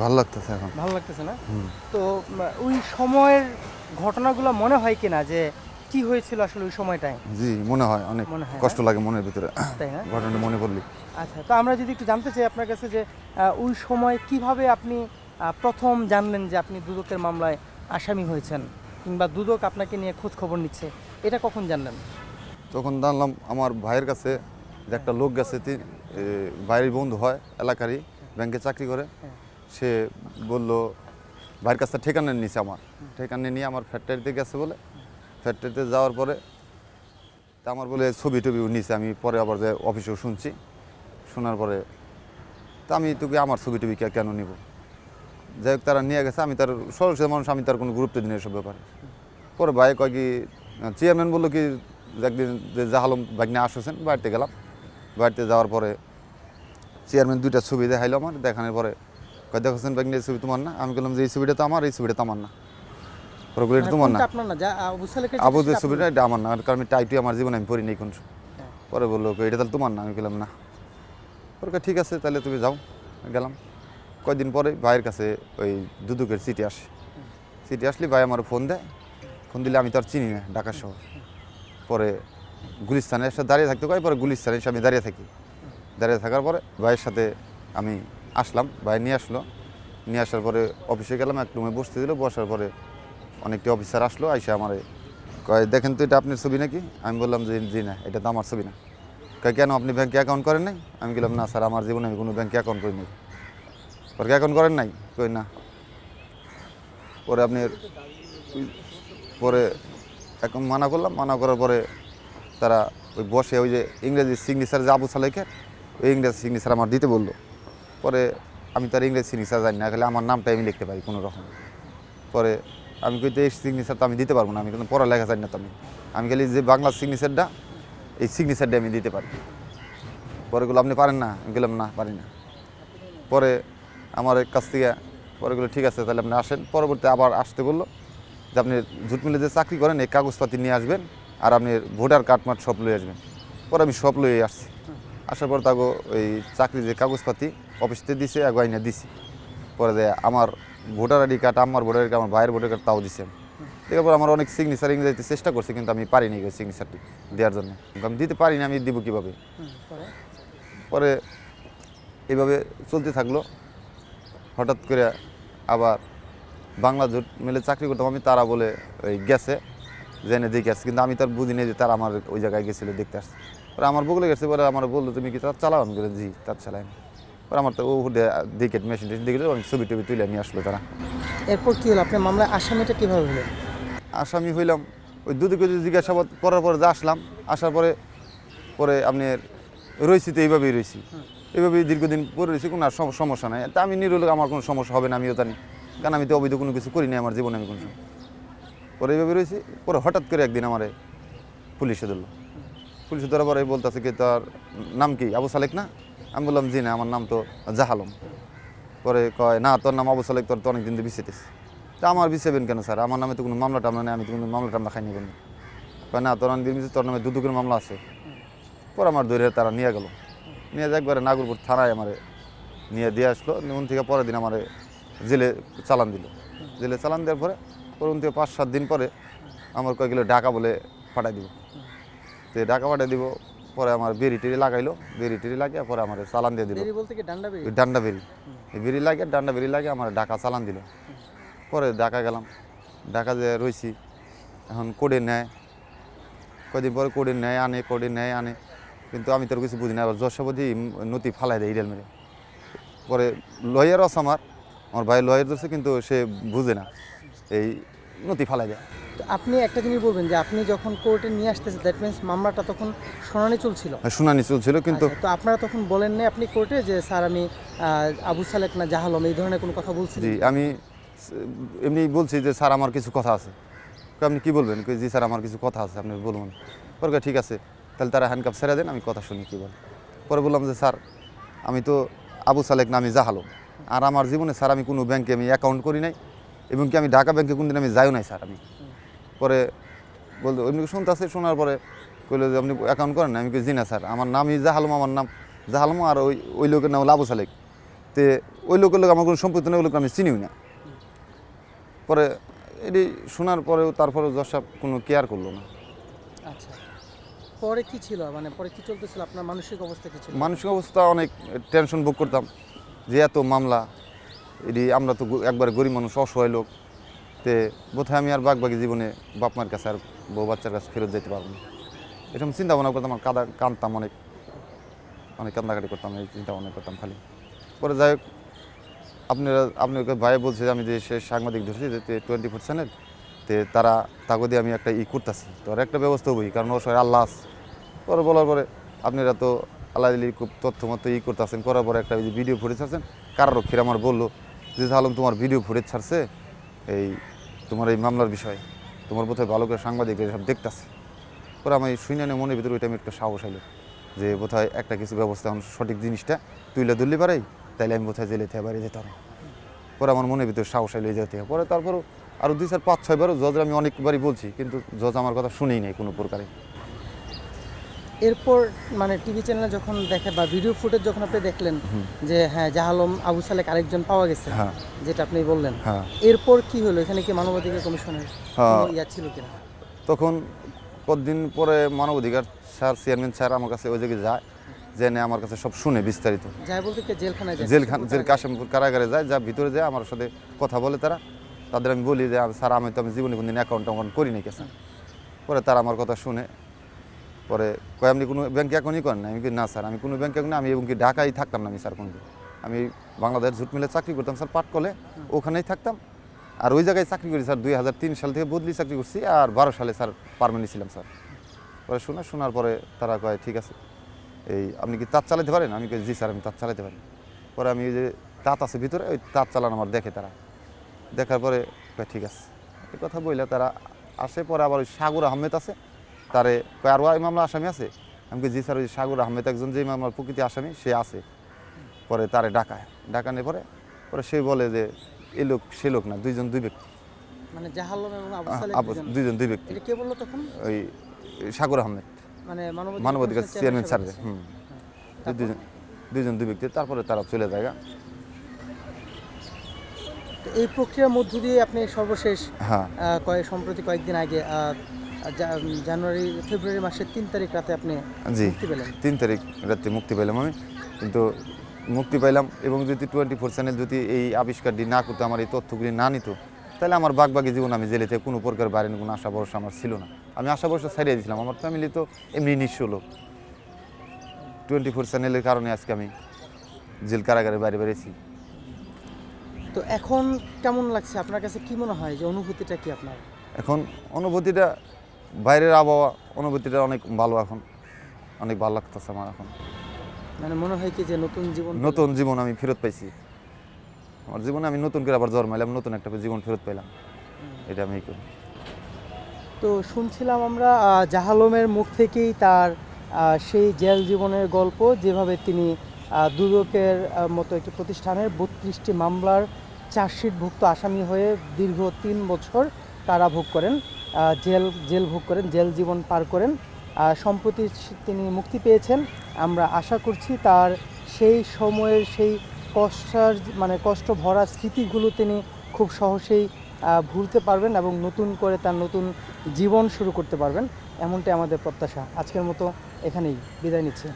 ভালো লাগতেছে এখন। ভালো লাগতেছে না? তো ওই সময়ের ঘটনাগুলো মনে হয় কিনা যে কি হয়েছিল আসলে ওই সময়টায়? জি মনে হয় অনেক কষ্ট লাগে মনের ভিতরে। তাই না? ঘটনাটা মনে পড়লি। আচ্ছা তো আমরা যদি একটু জানতে চাই আপনার কাছে যে ওই সময় কীভাবে আপনি প্রথম জানলেন যে আপনি দুদকের মামলায় আসামি হয়েছেন? কিংবা দুদক আপনাকে নিয়ে খোঁজ খবর নিচ্ছে এটা কখন জানলেন? তখন জানলাম আমার ভাইয়ের কাছে যে একটা লোক গেছে ভাইয়ের বন্ধু হয় এলাকারই ব্যাংকে চাকরি করে। হ্যাঁ। সে বলল, ভাইয়ের কাছে ঠিকানা নিছে আমার। ঠিকানা নিয়ে আমার ফ্যাক্টরিতে গেছে বলে। ফ্যাক্টরিতে যাওয়ার পরে তা আমার বলে ছবি টবিও নিছে, আমি পরে আবার যে অফিসেও শুনছি। শোনার পরে তা আমি তোকে আমার ছবি টবি কেন নিব? যাই হোক, তারা নিয়ে গেছে, আমি তার সরল মানুষ, আমি তার কোনো গুরুত্ব দিই না এসব ব্যাপারে। পরে ভাই কয় কি, চেয়ারম্যান বলল কি একদিন যে জাহালম বাগনে আসছেন, বাড়িতে গেলাম। বাড়িতে যাওয়ার পরে চেয়ারম্যান দুইটা ছবি দেখাইলো আমার, দেখানোর পরে কয় দেখছেন বাগনে এই ছবি তোমার না? আমি বললাম যে এই ছবিটা তো আমার এই ছবিটা তো আমার না। পরে এটা মানে তোমার না? আপনার না? যা আবু সালেকের আবু যে ছবিটা এটা আমার না। কারণ আমি টাইটুই আমার জীবনে আমি পড়ি নেই কোন হ্যাঁ। পরে বলল "কই, এটা তাহলে তোমার না? আমি বললাম না। পরে কয়, ঠিক আছে তাহলে তুমি যাও। গেলাম। কয়দিন পরে ভাইয়ের কাছে ওই দুদুকের চিঠি আসে। চিঠি আসলে ভাই আমার ফোন দেয়। ফোন দিলে আমি তো আর চিনি না ঢাকা শহর। পরে গুলিস্তানে এসে দাঁড়িয়ে থাকতে কয় পরে গুলিস্তানে এসে আমি দাঁড়িয়ে থাকি। দাঁড়িয়ে থাকার পরে ভাইয়ের সাথে আমি আসলাম, ভাই নিয়ে আসলো। নিয়ে আসার পরে অফিসে গেলাম, এক রুমে বসতে দিল, বসার পরে অনেকটি অফিসার আসলো, আইসে আমার কয়, দেখেন তো এটা আপনার ছবি নাকি? আমি বললাম যে, জি না, এটা তো আমার ছবি না। কয়, কেন আপনি ব্যাঙ্কে অ্যাকাউন্ট করেন নাই? আমি বললাম না স্যার, আমার জীবনে আমি কোনো ব্যাঙ্কে অ্যাকাউন্ট করি নাই। পরে অ্যাকাউন্ট করেন নাই? কই না। পরে আপনি পরে এখন মানা করলাম, মানা করার পরে তারা ওই বসে ওই যে ইংরেজি সিগনেচার যে আবু সালেকের, ওই ইংরেজি সিগনেচার আমার দিতে বলল। পরে আমি তার ইংরেজি সিগনেচার জানি না, খালি আমার নামটা আমি লিখতে পারি কোনো রকম। পরে আমি কইতে, এই সিগনেচার তো আমি দিতে পারব না, আমি কিন্তু পড়ালেখা জানি না তো আমি। আমি খালি যে বাংলা সিগনেচারটা এই সিগনেচারটা আমি দিতে পারি। পরে গুলো আপনি পারেন না? আমি গেলাম না, পারি না। পরে আমার এক কাছ থেকে, পরে গুলো ঠিক আছে, তাহলে আপনি আসেন। পরবর্তী আবার আসতে বলল যে, আপনি জুট মিলে যে চাকরি করেন, এই কাগজপাতি নিয়ে আসবেন আর আপনি ভোটার কার্ড মাঠ সব লয়ে আসবেন। পরে আমি সব লয়ে আসছি। আসার পর তাকে ওই চাকরি যে কাগজপাতি অফিসতে দিছে, এক আইনা দিছি। পরে যে আমার ভোটার আইডি কার্ড, আমার ভোটার কার্ড, আমার ভাইয়ের ভোটার কার্ড তাও দিছে। এরপর আমার অনেক সিগনেচার ইংরেজিতে চেষ্টা করছি, কিন্তু আমি পারিনি ওই সিগনেচারটি দেওয়ার জন্য। আমি দিতে পারি না আমি দিব কীভাবে? পরে? এইভাবে চলতে থাকল। হঠাৎ করে আবার বাংলা জোট মিলে চাকরি করতাম, আমি তারা বলে ওই গেছে জেনে দেখে আসছে কিন্তু আমি তার বুঝি নেই যে তারা আমার ওই জায়গায় গেছিল, দেখতে আসছে। পরে আমার বগলে গেছে পরে আমার বলল তুমি কি তার চালাও? আমি জি তার চালাই পরে আমার তো ও দেখে মেশিন টেশিন দেখলে অনেক ছবি টবি তুলে নিয়ে আসলো তারা। এরপর কী হলো? আপনার মামলায় আসামিটা কীভাবে হলো? আসামি হইলাম ওই দুদিকে জিজ্ঞাসাবাদ করার পরে যে আসলাম আসার পরে পরে আপনি রয়েছি তো এইভাবেই রয়েছি। এইভাবেই দীর্ঘদিন পরে রয়েছি কোনো আর সম- সমস্যা নাই। তা আমি নিরুল আমার কোনো সমস্যা হবে না আমিও জানি। কারণ আমি তো অবৈধ কোনো কিছু করি নাই আমার জীবনে আমি কোনো পরে এইভাবে রয়েছি পরে হঠাৎ করে একদিন আমার পুলিশে ধরলো। পুলিশে পরে বলতেছে কি, তার নাম কি? আবু সালেক না? আমি বললাম, জি না, আমার নাম তো জাহালম। পরে কয়, না, তোর নাম আবু সালেক, তোর তো অনেকদিন দিয়ে বিছেতিস তা আমার বিছেবেন কেন স্যার? আমার নামে তো কোনো মামলা টামলা নেই, আমি তো কোনো মামলা টামলা খাইনি কোনো কয়, না, তোর অনেকদিন বিছে তোর নামে দু দুদুকের মামলা আছে। পরে আমার ধরে তারা নিয়ে গেল। নিয়ে যাক একবারে নাগরপুর থানায় আমারে নিয়ে দিয়ে আসলো। উন থেকে পরের দিন আমারে জেলে চালান দিল। জেলে চালান দেওয়ার পরে পরে উন থেকে পাঁচ সাত দিন পরে আমার কয় গেলো ঢাকা বলে পাঠাই দিব তো ঢাকা পাঠাই দিব পরে আমার বেরি টেরি লাগাইলো। বেরি টেরি লাগিয়ে পরে আমার চালান দিয়ে দিল। দেরি বলতে কি ডান্ডা বেরিয়ে ডান্ডা বেরি এই বেরি লাগে ডান্ডা বেরি লাগে আমার ঢাকা চালান দিল। পরে ঢাকা গেলাম। ঢাকা যে রয়েছি এখন কোডে নেয় কদিন পরে কোডে নেয় আনে কোডে নেয় আনে। কিন্তু আমি তোর কিছু বুঝি না। আবার যশোবতী নদী ফালাই দেয় ইডেল মেরে। পরে লয়ার আছে আমার। আমার ভাই লয়ার ধরছে কিন্তু সে বুঝে না। এই নদী ফালাই দেয়। তো আপনি একটা জিনিস বলবেন যে আপনি যখন কোর্টে নিয়ে আসতেছেন দ্যাট মিনস মামলাটা তখন শুনানি চলছিল? শুনানি চলছিল কিন্তু আচ্ছা, তো আপনারা তখন বলেন নাই আপনি কোর্টে যে স্যার আমি আবু সালেক না জাহালম এই ধরনের কোনো কথা বলছি জি আমি এমনি বলছি যে স্যার আমার কিছু কথা আছে। আপনি কি বলবেন? কই, জি স্যার আমার কিছু কথা আছে আপনি বলুন। পরে ঠিক আছে তাহলে তারা হ্যান্ডকাপ ছেড়ে দেন আমি কথা শুনি কী বল। পরে বললাম যে স্যার আমি তো আবু সালেক না আমি জাহালো আর আমার জীবনে স্যার আমি কোনো ব্যাংকে আমি অ্যাকাউন্ট করি নাই। এবং কি আমি ঢাকা ব্যাংকে কোনদিন আমি যাইও নাই স্যার আমি? পরে বলতো এমনি শুনতে আছে শোনার পরে কইলো যে আপনি অ্যাকাউন্ট করেন না? আমি কই জি না স্যার। আমার নামই জাহালমা আমার নাম জাহালমা আর ওই ওই লোকের নাম হলো আবু সালেক। তে ওই লোকের লোক আমার কোনো সম্পত্তি নেই ওই লোক আমি চিনিও না। পরে এটি শোনার পরেও তারপরেও সাহেব কোনো কেয়ার করল না। আচ্ছা। পরে কি ছিল? মানে পরে কি চলতেছিল? আপনার মানসিক অবস্থা কি ছিল? মানসিক অবস্থা অনেক টেনশন ভোগ করতাম যে এত মামলা এটি আমরা তো একবার গরিব মানুষ অসহায় লোক। তে বোধহয় আমি আর বাগবাগি জীবনে বাপ মার কাছে আর বউ বাচ্চার কাছে ফেরত যেতে পারব না। এরকম চিন্তা ভাবনা করতাম আর কাদা কাঁদতাম অনেক। অনেক কান্দাকাটি করতাম, এই চিন্তা ভাবনা করতাম খালি। পরে যাই হোক, আপনারা আপনার ভাই বলছে যে আমি যে সে সাংবাদিক ধরছি যে টোয়েন্টি ফোর চ্যানেল, তে তারা তাকে দিয়ে আমি একটা ই করতেছি। তো আর একটা ব্যবস্থা হবই কারণ অসহায় আল্লাহ আছে। পরে বলার পরে আপনারা তো আল্লাহ দিলি খুব তথ্য মতো ই করতেছেন। করার পরে একটা ভিডিও ফুটেজ ছাড়ছেন কারও রক্ষীর আমার বলল যে আলম, তোমার ভিডিও ফুটেজ ছাড়ছে? এই তোমার এই মামলার বিষয়ে, তোমার বোধহয় ভালো করে সাংবাদিক সব দেখতেছে। পরে আমি শুনে নিয়ে মনের ভিতরে ওইটা আমি একটা সাহস হলো যে বোধহয় একটা কিছু ব্যবস্থা আমার সঠিক জিনিসটা তুইলে ধরলে পারাই তাইলে আমি বোধহয় জেলে থেকে বাইরে যেতাম। পরে আমার মনের ভিতরে সাহস এই যেতে পরে তারপরও আরও দুই চার পাঁচ ছয়বারও জজরা আমি অনেকবারই বলছি, কিন্তু জজ আমার কথা শুনেই নেই কোনো প্রকারে। এরপর মানে টিভি চ্যানেলে যখন দেখে বা ভিডিও ফুটেজ যখন আপনি দেখলেন যে হ্যাঁ জাহালম আবু সালেক আরেকজন পাওয়া গেছে হ্যাঁ। যেটা আপনি বললেন হ্যাঁ। এরপর কি হলো? এখানে কি মানবাধিকার কমিশনের হ্যাঁ। ইয়া ছিল কিনা? তখন কতদিন পরে মানবাধিকার স্যার চেয়ারম্যান স্যার আমার কাছে ওই জায়গায় যায় জেনে আমার কাছে সব শুনে বিস্তারিত। যাই বলতে কি জেলখানায় যায়? জেলখান জেল কাশিমপুর কারাগারে যায় যা ভিতরে যায় আমার সাথে কথা বলে তারা। তাদের আমি বলি যে স্যার আমি তো আমি জীবনে কোনদিন অ্যাকাউন্ট ট্যাকাউন্ট করি নাই কেসে পরে তারা আমার কথা শুনে পরে কয়, আপনি কোনো ব্যাংকে অ্যাকাউন্টই করেন আমি কি না স্যার, আমি কোনো ব্যাংকে না আমি এবং কি ঢাকায় থাকতাম না আমি স্যার কোনোদিন। আমি বাংলাদেশ ঝুট মিলে চাকরি করতাম স্যার পাটকলে ওখানেই থাকতাম। আর ওই জায়গায় চাকরি করি স্যার, দুই হাজার তিন সাল থেকে বদলি চাকরি করছি আর বারো সালে স্যার পারমানেন্ট ছিলাম স্যার। পরে শোনা, শোনার পরে তারা কয়, ঠিক আছে, এই আপনি কি তাঁত চালাতে পারেন? আমি জি স্যার, আমি তাঁত চালাতে পারি। পরে আমি ওই যে তাঁত আছে ভিতরে, ওই তাঁত চালানো আমার দেখে তারা। দেখার পরে ঠিক আছে। এই কথা বললে তারা আসে, পরে আবার ওই সাগর আহমেদ আছে তারে আরও এই মামলা আসামি আছে? আমি জি স্যার ওই সাগর আহমেদ একজন যে মামলার প্রকৃতি আসামি সে আছে। পরে তারে ডাকায়। ডাকানোর পরে পরে সে বলে যে এই লোক সে লোক না দুইজন দুই ব্যক্তি। মানে এবং। দুইজন। দুই ব্যক্তি। কে বলল তখন? ওই সাগর আহমেদ। মানে মানবাধিকার চেয়ারম্যান স্যার হুম। বলছে। দুইজন দুইজন দুই ব্যক্তি তারপরে তারা চলে যায় তো এই প্রক্রিয়ার মধ্য দিয়ে আপনি সর্বশেষ হ্যাঁ। কয়েক সম্প্রতি কয়েকদিন আগে জানুয়ারি ফেব্রুয়ারি মাসের তিন তারিখ রাতে আপনি জি মুক্তি পেলেন। তিন তারিখ রাতে মুক্তি পেলাম আমি। কিন্তু মুক্তি পাইলাম এবং যদি টোয়েন্টি ফোর চ্যানেল যদি এই আবিষ্কারটি না করতো আমার এই তথ্যগুলি না নিত তাহলে আমার বাগবাগি জীবন আমি জেলেতে কোনো প্রকার বাইরে কোনো আশা ভরসা আমার ছিল না। আমি আশা ভরসা ছাড়িয়ে দিয়েছিলাম। আমার ফ্যামিলি তো এমনি নিঃস্ব লোক। টোয়েন্টি ফোর চ্যানেলের কারণে আজকে আমি জেল কারাগারে বাইরে বেরিয়েছি। তো এখন কেমন লাগছে? আপনার কাছে কি মনে হয় যে অনুভূতিটা কি আপনার? এখন অনুভূতিটা বাইরের আবহাওয়া অনুভূতিটা অনেক ভালো এখন। অনেক ভালো লাগতেছে আমার এখন। মানে মনে হয় কি যে নতুন জীবন নতুন জীবন আমি ফেরত পাইছি। আমার জীবনে আমি নতুন করে আবার জন্মাইলাম নতুন একটা জীবন ফেরত পেলাম এটা আমি করি। তো শুনছিলাম আমরা জাহালমের মুখ থেকেই তার সেই জেল জীবনের গল্প যেভাবে তিনি দুদকের মতো একটি প্রতিষ্ঠানের বত্রিশটি মামলার চার্জশিটভুক্ত আসামি হয়ে দীর্ঘ তিন বছর তারা ভোগ করেন। জেল জেল ভোগ করেন, জেল জীবন পার করেন। সম্প্রতি তিনি মুক্তি পেয়েছেন। আমরা আশা করছি তার সেই সময়ের সেই কষ্টার মানে কষ্ট ভরা স্মৃতিগুলো তিনি খুব সহজেই ভুলতে পারবেন এবং নতুন করে তার নতুন জীবন শুরু করতে পারবেন। এমনটাই আমাদের প্রত্যাশা। আজকের মতো এখানেই বিদায় নিচ্ছে।